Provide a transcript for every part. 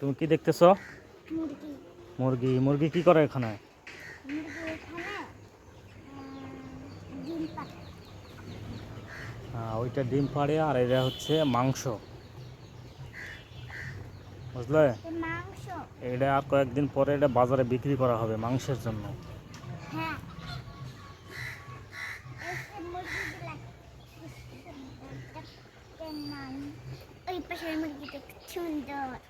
তুমি কি দেখতেছ? মুরগি। মুরগি। কি করে এখানে? হ্যাঁ, ওইটা ডিম পাড়ে আর এটা হচ্ছে মাংস। বুঝলে? এটা আর কয়েকদিন পরে এটা বাজারে বিক্রি করা হবে মাংসের জন্য। সুন্দর।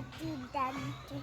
দাদু দাদু